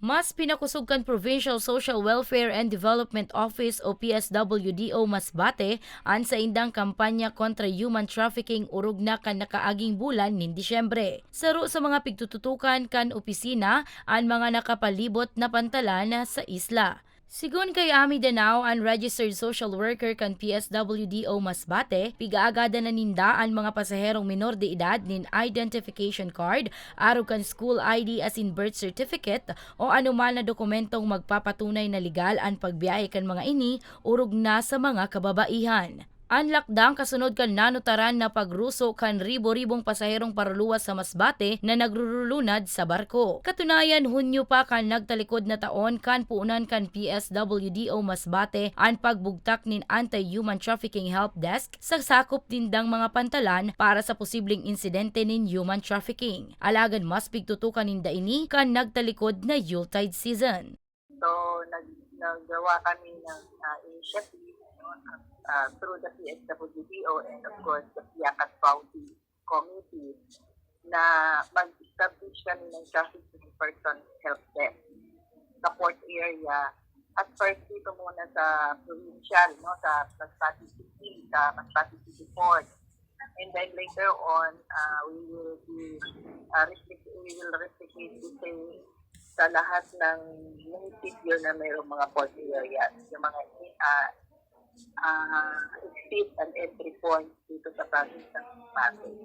Mas pinakusog kan Provincial Social Welfare and Development Office o PSWDO Masbate an sa indang kampanya kontra human trafficking urog na kan nakaaging bulan nin Disyembre. Saro sa mga pigtututukan kan opisina an mga nakapalibot na pantalan sa isla. Sigun kay Ami Danao, ang registered social worker kan PSWDO Masbate, pigaagada na ninda ang mga pasaherong minor de edad nin identification card, aro kan school ID as in birth certificate o anuman na dokumentong magpapatunay na legal ang pagbiyahe kan mga ini urog na sa mga kababaihan. Ang lakdang kasunod kan nanutaran na pagruso kan ribo-ribong pasaherong paruluwas sa Masbate na nagrurulunad sa barko. Katunayan, Hunyo pa kan nagtalikod na taon kan puunan kan PSWDO Masbate ang pagbugtak nin Anti-Human Trafficking Help Desk sa sakop dindang mga pantalan para sa posibleng insidente nin human trafficking. Alagan mas pigtutukan ninda ini kan nagtalikod na Yuletide season. So, nag, naggawa kami ng uh, initiative no, uh, through the PSWDO and of course the Piakat County Committee na mag-establish kami ng trafficking person help desk sa port area at first dito muna sa provincial, no, sa Masbate City, sa Masbate City Port. And then later on, uh, we will be uh, we will replicate the same sa lahat ng munisipyo na mayroong mga port areas, yung mga uh, exit and entry points dito sa province ng Masbate.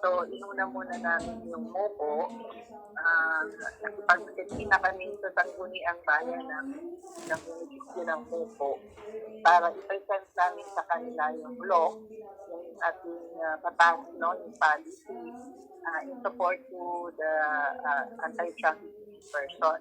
So, inuna muna namin yung MOPO. Uh, Nakipag-seti na kami sa sangguniang bayan ng, ng munisipyo ng MOPO para i-present namin sa kanila yung law, yung ating uh, batas, no, yung policy uh, in support to the uh, anti-trafficking person.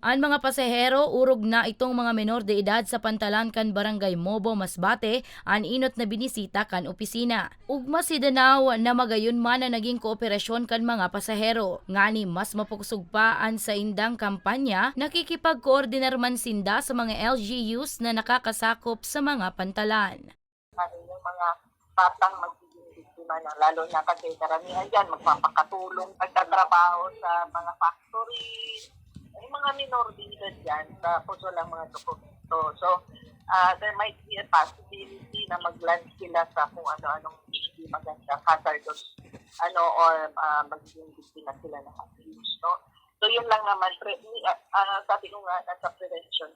Ang mga pasahero urog na itong mga menor de edad sa pantalan kan Barangay Mobo Masbate an inot na binisita kan opisina. Ugma si Danao na magayon man na naging kooperasyon kan mga pasahero. Ngani mas mapukusog pa an sa indang kampanya nakikipag-koordinar man sinda sa mga LGUs na nakakasakop sa mga pantalan. yung mga batang magiging biktima na lalo na kasi karamihan dyan magpapakatulong, nagtatrabaho sa mga factory, mga minor edad dyan, tapos walang mga dokumento. So, uh, there might be a possibility na mag-land sila sa kung ano-anong hindi maganda, hazardous, ano, or uh, magiging biktima sila ng abuse, no? So, yun lang naman, pre, uh, uh, sabi ko nga, nasa prevention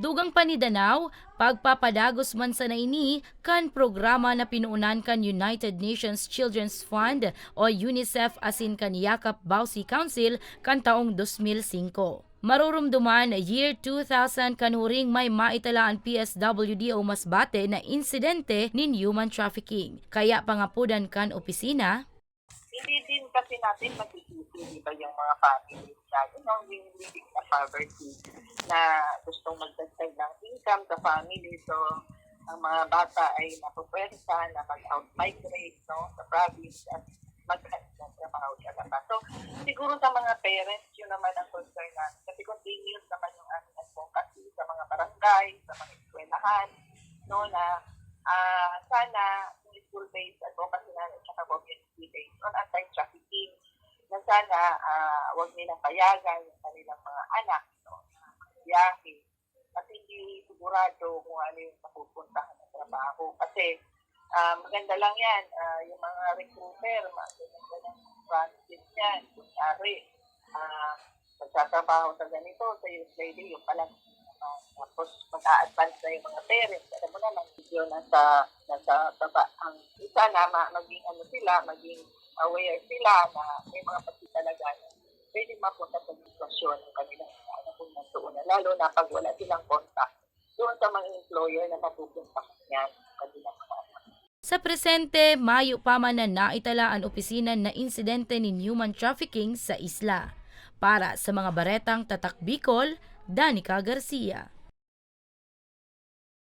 Dugang panidanaw, pagpapadagos man sa naini kan programa na pinuunan kan United Nations Children's Fund o UNICEF asin kan Yakap Bausi Council kan taong 2005. Marurumduman year 2000 kanuring may maitala ang PSWD o Masbate na insidente nin human trafficking. Kaya pangapudan kan opisina, hindi din kasi natin makikisi, di yung mga families na, you know, yung living na poverty na gustong magdagdag ng income sa family. So, ang mga bata ay napupwersa na mag-out-migrate no, sa province at maghanap ng trabaho talaga. So, siguro sa mga parents, yun naman ang concern natin. Kasi continuous naman yung aming advocacy sa mga barangay, sa mga eskwelahan, no, na ah sana school-based advocacy namin at saka community-based on anti-trafficking na sana ah wag nilang payagan yung kanilang mga anak no, na biyahe at hindi sigurado kung ano yung mapupuntahan ng trabaho. Kasi ah maganda lang yan, ah, yung mga recruiter, maganda lang practice yan. Kunyari, ah magtatrabaho sa ganito, sa youth lady, yung pala uh, tapos mag-a-advance na yung mga parents. Alam mo naman, yun nasa, nasa baba. Ang isa na ma- maging ano sila, maging aware sila na may mga pati talaga na pwede mapunta sa sitwasyon ng kanilang anak kung nandoon na. Lalo na pag wala silang contact doon sa mga employer na mapupunta niyan kanilang mga anak. Sa presente, mayo pa man na naitala ang opisina na insidente ni human trafficking sa isla. Para sa mga baretang Tatak Bicol, Danica García.